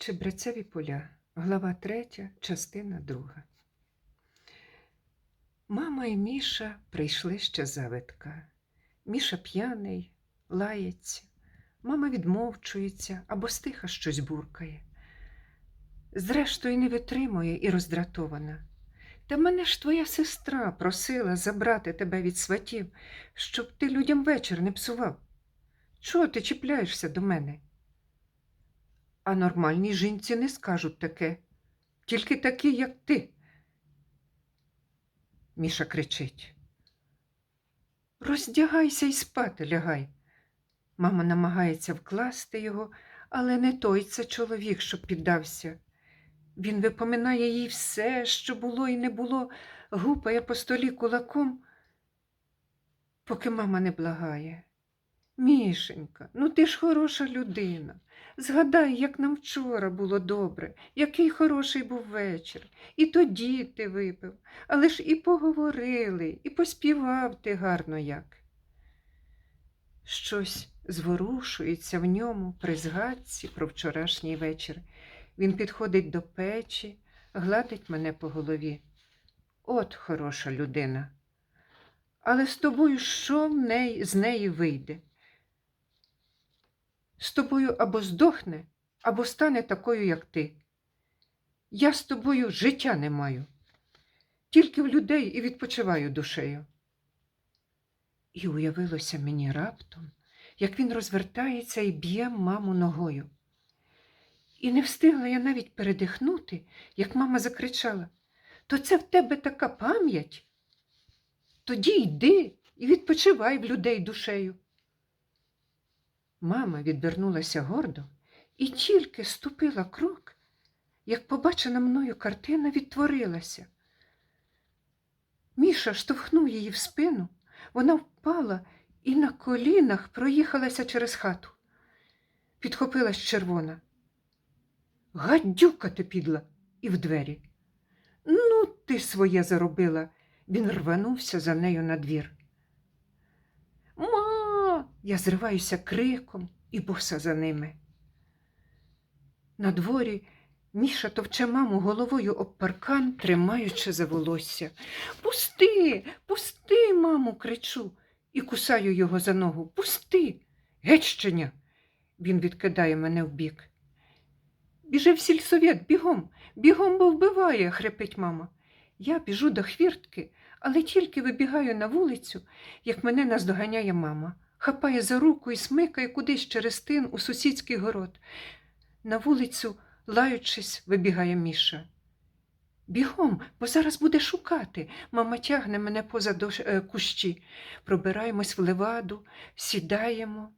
Чебрецеві поля, глава 3, частина 2. Мама і Міша прийшли ще завитка. Міша п'яний, лається, мама відмовчується або стиха щось буркає. Зрештою, не витримує і роздратована. Та мене ж твоя сестра просила забрати тебе від сватів, щоб ти людям вечір не псував. Чого ти чіпляєшся до мене? А нормальній жінці не скажуть таке, тільки такі, як ти. Міша кричить. Роздягайся і спати лягай. Мама намагається вкласти його, але не той це чоловік, що піддався. Він випоминає їй все, що було і не було, гупає по столі кулаком, поки мама не благає. Мішенька, ну ти ж хороша людина. Згадай, як нам вчора було добре, який хороший був вечір. І тоді ти випив, але ж і поговорили, і поспівав ти гарно як. Щось зворушується в ньому при згадці про вчорашній вечір. Він підходить до печі, гладить мене по голові. От хороша людина. Але з тобою що в неї, з неї вийде? З тобою або здохне, або стане такою, як ти. Я з тобою життя не маю, тільки в людей і відпочиваю душею. І уявилося мені раптом, як він розвертається і б'є маму ногою. І не встигла я навіть передихнути, як мама закричала: То це в тебе така пам'ять? Тоді йди і відпочивай в людей душею. Мама відвернулася гордо і тільки ступила крок, як побачена мною картина відтворилася. Міша штовхнув її в спину, вона впала і на колінах проїхалася через хату. Підхопилась червона. Гадюка ти підла і в двері. Ну, ти своє заробила. Він рванувся за нею на двір. Я зриваюся криком і боса за ними. На дворі Міша товче маму головою об паркан, тримаючи за волосся. Пусти, пусти, маму, кричу, і кусаю його за ногу. Пусти, гетьщення. Він відкидає мене вбік. Біжи в сільсовет, бігом, бігом, бо вбиває, хрипить мама. Я біжу до хвіртки, але тільки вибігаю на вулицю, як мене наздоганяє мама, хапає за руку і смикає кудись через тин у сусідський город. На вулицю, лаючись, вибігає Міша. Бігом, бо зараз буде шукати. Мама тягне мене поза дош- е, кущі. Пробираємось в леваду, сідаємо.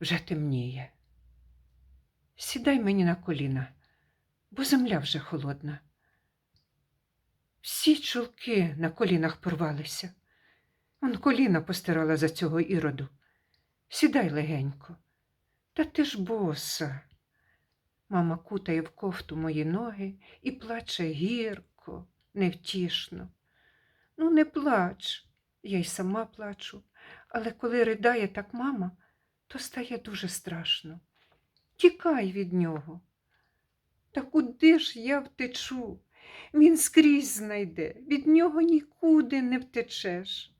Вже темніє. Сідай мені на коліна, бо земля вже холодна. Всі чулки на колінах порвалися. Он коліна постирала за цього іроду. Сідай легенько. Та ти ж боса. Мама кутає в кофту мої ноги і плаче гірко, невтішно. Ну, не плач, я й сама плачу, але коли ридає так мама, то стає дуже страшно. Тікай від нього. Та куди ж я втечу? Він скрізь знайде, від нього нікуди не втечеш.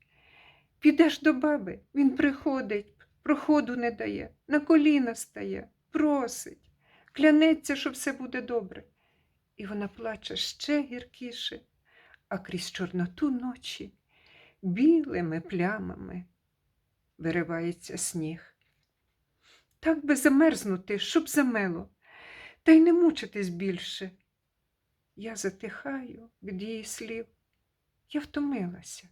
Підеш до баби, він приходить, проходу не дає, на коліна стає, просить, клянеться, що все буде добре. І вона плаче ще гіркіше, а крізь чорноту ночі білими плямами виривається сніг. Так би замерзнути, щоб замело, та й не мучитись більше. Я затихаю від її слів. Я втомилася.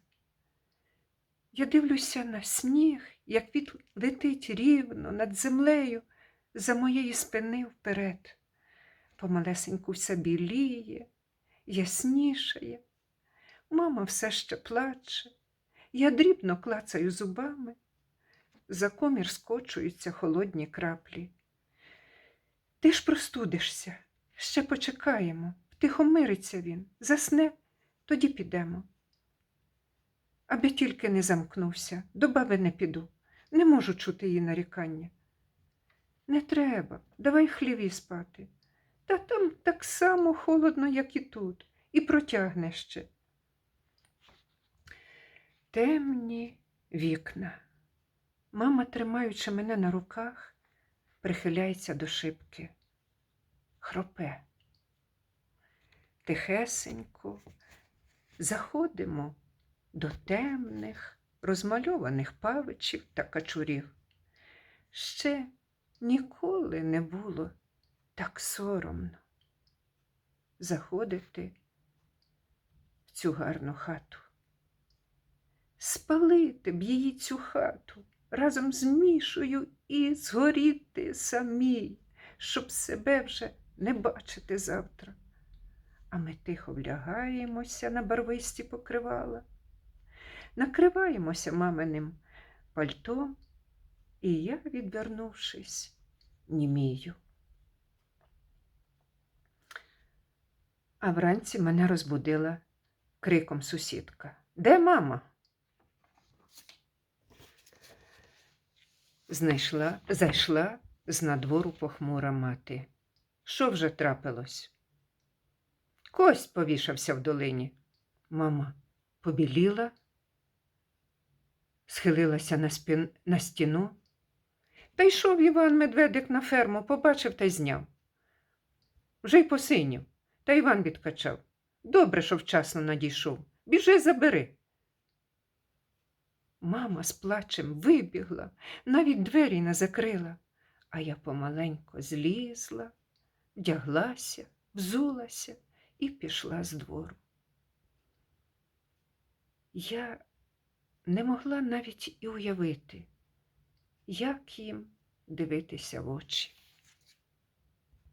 Я дивлюся на сніг, як він летить рівно над землею за моєї спини вперед. Помалесеньку все біліє, яснішає. Мама все ще плаче. Я дрібно клацаю зубами. За комір скочуються холодні краплі. Ти ж простудишся, ще почекаємо. Втихомириться він, засне, тоді підемо. Аби тільки не замкнувся, до баби не піду, не можу чути її нарікання. Не треба, давай хліві спати. Та там так само холодно, як і тут, і протягне ще. Темні вікна. Мама, тримаючи мене на руках, прихиляється до шибки. Хропе. Тихесенько заходимо до темних, розмальованих павичів та качурів. Ще ніколи не було так соромно заходити в цю гарну хату. Спалити б її цю хату разом з Мішою і згоріти самій, щоб себе вже не бачити завтра. А ми тихо влягаємося на барвисті покривала, накриваємося маминим пальтом, і я, відвернувшись, німію. А вранці мене розбудила криком сусідка. Де мама? Знайшла, зайшла з надвору похмура мати. Що вже трапилось? Кость повішався в долині. Мама побіліла, схилилася на, спін... на стіну. Та йшов Іван Медведик на ферму, побачив та й зняв. Вже й посинів, та Іван відкачав. Добре, що вчасно надійшов. Біжи, забери. Мама з плачем вибігла, навіть двері не закрила, а я помаленько злізла, вдяглася, взулася і пішла з двору. Я не могла навіть і уявити, як їм дивитися в очі.